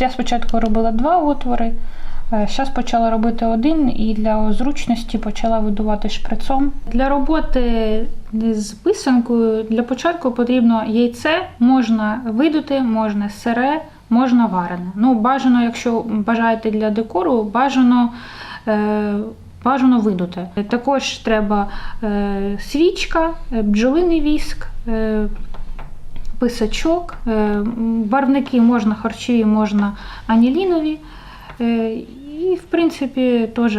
Я спочатку робила два отвори, зараз почала робити один і для зручності почала видувати шприцом. Для роботи з писанкою для початку потрібно яйце, можна видути, можна сире, можна варене. Ну, бажано, якщо бажаєте для декору, бажано. Е, Бажано видути. Також треба е, свічка, е, бджолиний віск, е, писачок, е, барвники можна харчові, можна анілінові. Е, І, в принципі, теж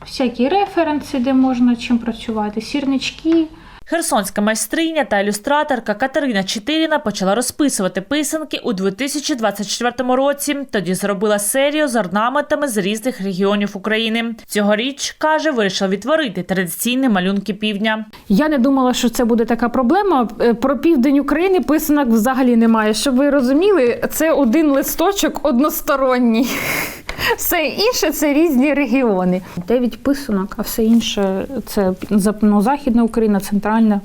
всякі референси, де можна чим працювати, сірнички. Херсонська майстриня та ілюстраторка Катерина Читиріна почала розписувати писанки у 2024 році. Тоді зробила серію з орнаментами з різних регіонів України. Цьогоріч каже, вирішила відтворити традиційні малюнки півдня. Я не думала, що це буде така проблема. Е, Про південь України писанок взагалі немає. Щоб ви розуміли, це один листочок односторонній. Все інше це різні регіони. Дев'ять писанок, а все інше це ну, Західна Україна, центральна.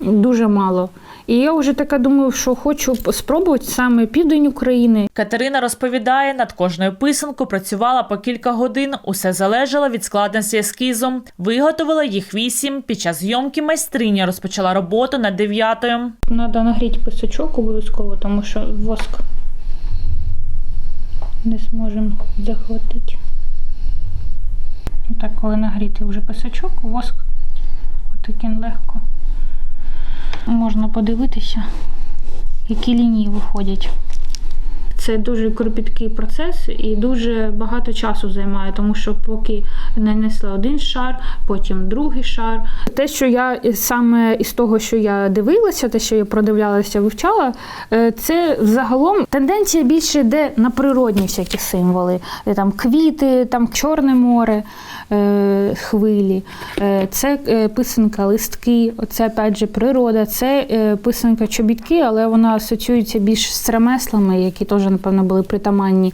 Дуже мало. І я вже така думаю, що хочу спробувати саме південь України. Катерина розповідає, над кожною писанкою працювала по кілька годин. Усе залежало від складності ескізу. Виготовила їх вісім. Під час зйомки майстриня розпочала роботу над дев'ятою. Треба нагріти писачок обов'язково, тому що воск не зможемо захватити. Так, коли нагріти вже писачок, воск отаким легко. Можна подивитися, які лінії виходять. Це дуже кропіткий процес і дуже багато часу займає, тому що поки нанесла один шар, потім другий шар, Те, що я саме із того, що я дивилася, те, що я продивлялася, вивчала, е, це загалом тенденція більше йде на природні всякі символи. Е, Там квіти, там Чорне море, е, хвилі, це писанка листки, це опять же природа, це писанка чобітки, але вона асоціюється більш з ремеслами, які теж, напевно, були притаманні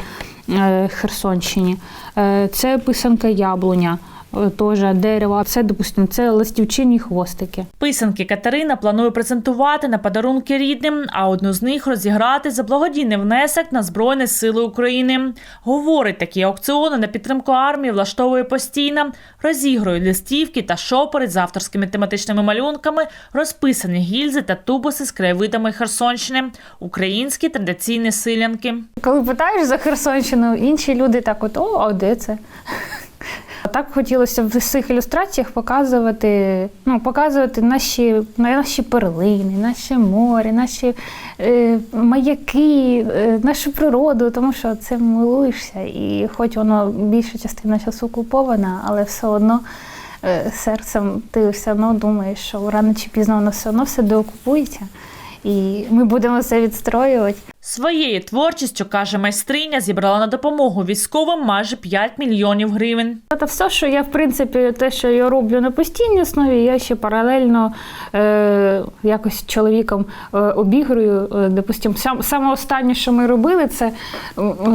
е, Херсонщині. Е, Це писанка яблуня. Е, Теж дерева, це, допустимо, це листівчині хвостики. Писанки Катерина планує презентувати на подарунки рідним, а одну з них розіграти за благодійний внесок на Збройні Сили України. Говорить, такі аукціони на підтримку армії влаштовує постійно, розігрує листівки та шопери з авторськими тематичними малюнками, розписані гільзи та тубуси з краєвидами Херсонщини, українські традиційні силянки. Коли питаєш за Херсонщину, інші люди так от, о, а де це? Так хотілося в цих ілюстраціях показувати, ну, показувати наші, наші перлини, наше море, наші е, маяки, е, нашу природу, тому що цим милуєшся. І хоч воно більша частина часу окупована, але все одно е, серцем ти все одно думаєш, що рано чи пізно воно все одно все деокупується. І ми будемо це відстроювати. Своєю творчістю, каже майстриня, зібрала на допомогу військовим майже 5 мільйонів гривень. Це все, що я, в принципі, те, що я роблю на постійній основі, я ще паралельно е, якось з чоловіком е, обігрую. Е, допустим, сам, саме останнє, що ми робили, це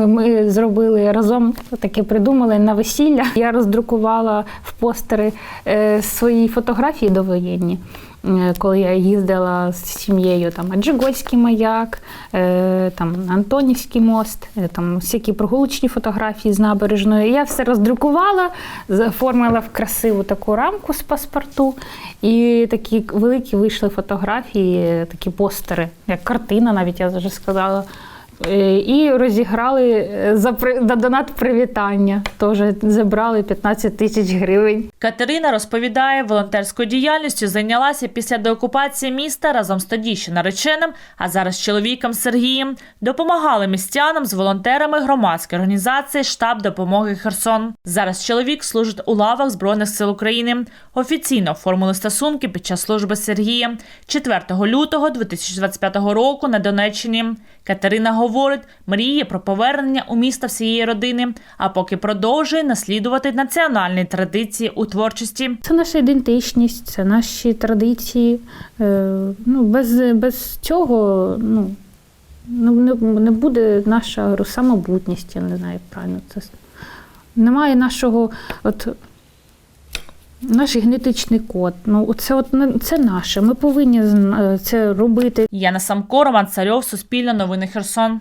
ми зробили разом таке придумали на весілля. Я роздрукувала в постери е, свої фотографії довоєнні. Е, Коли я їздила з сім'єю, там Аджигольський маяк, е, там Антонівський мост, е, там всякі прогулочні фотографії з набережної. Я все роздрукувала, заформила в красиву таку рамку з паспорту, і такі великі вийшли фотографії, такі постери, як картина, навіть я вже сказала. Е, І розіграли е, за донат привітання. Теж зібрали 15 тисяч гривень. Катерина розповідає, волонтерською діяльністю зайнялася після деокупації міста разом з тоді ще нареченим, а зараз чоловіком Сергієм. Допомагали містянам з волонтерами громадської організації Штаб допомоги Херсон. Зараз чоловік служить у лавах Збройних сил України. Офіційно оформили стосунки під час служби з Сергієм 4 лютого 2025 року на Донеччині. Катерина говорить, мріє про повернення у місто всієї родини, а поки продовжує наслідувати національні традиції у творчості. Це наша ідентичність, це наші традиції. Е, Ну, без, без цього ну, ну, не, не буде наша самобутність, я не знаю, як правильно це. Немає нашого, от, наш генетичний код. Ну, це, от, це наше. Ми повинні це робити. Яна Самко, Роман Царьов, Суспільне новини Херсон.